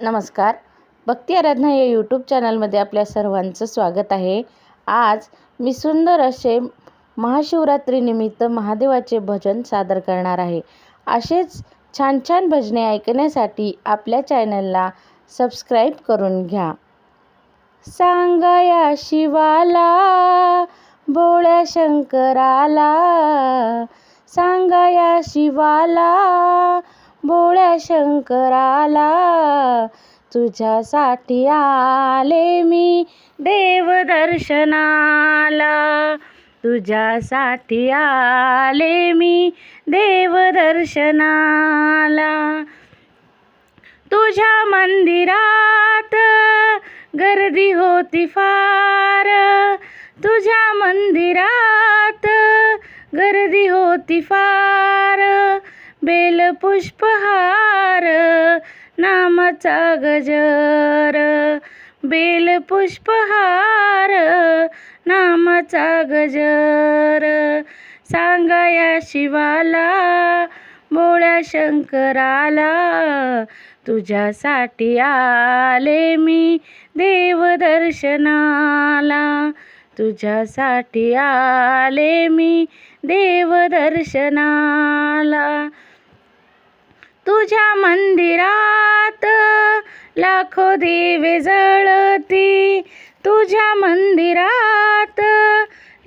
नमस्कार. भक्ती आराधना या यूट्यूब चॅनलमध्ये आपल्या सर्वांचं स्वागत आहे. आज मी सुंदर असे महाशिवरात्रीनिमित्त महादेवाचे भजन सादर करणार आहे. असेच छान छान भजने ऐकण्यासाठी आपल्या चॅनलला सबस्क्राईब करून घ्या. सांगा या शिवाला भोळ्या शंकराला सांगा या शिवाला भोळ्या शंकराला तुझ्यासाठी आले मी देवदर्शनाला. तुझ्यासाठी आले मी देवदर्शनाला. तुझ्या मंदिरात गर्दी होती फार. तुझ्या मंदिरात गर्दी होती फार. बेलपुष्पहार नामाचा गजर. बेलपुष्पहार नामाचा गजर. सांगा या शिवाला भोळ्या शंकराला तुझ्यासाठी आले मी देवदर्शनाला तुझ्यासाठी आले मी देवदर्शनाला तुझ्या मंदिरात लाखो दिवे जळती. तुझ्या मंदिरात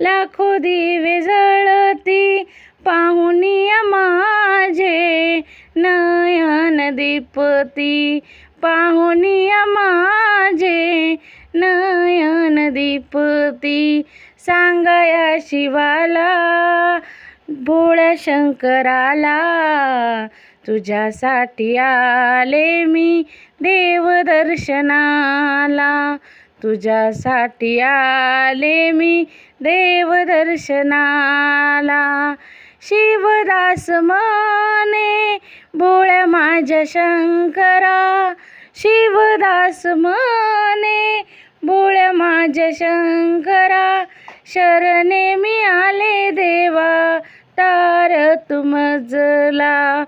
लाखो दिवे जळती. पाहुनिया माझे नयन दीपती. पाहुनिया माझे नयन दीपती. सांगया शिवाला भोळ्या शंकराला तुझ्यासाठी आले मी देवदर्शनाला. तुझ्यासाठी आले मी देवदर्शनाला. शिवदास मने भोळ्या माझ्या शंकरा. शिवदास मने बोळ्या माझ्या शंकरा. शरणे मी आले देवा तार तुमजला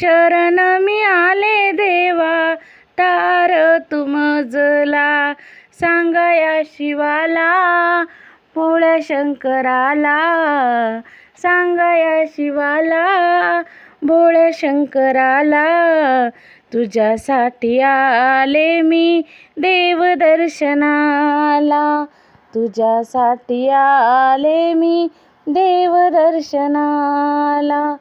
शरण मी आले देवा तार तुमजला सांगा या शिवाला भोळ्या शंकराला. सांगा या शिवाला भोळ्या शंकराला. तुझ्यासाठी आले मी देवदर्शनाला तुझ्यासाठी आले मी देवदर्शनाला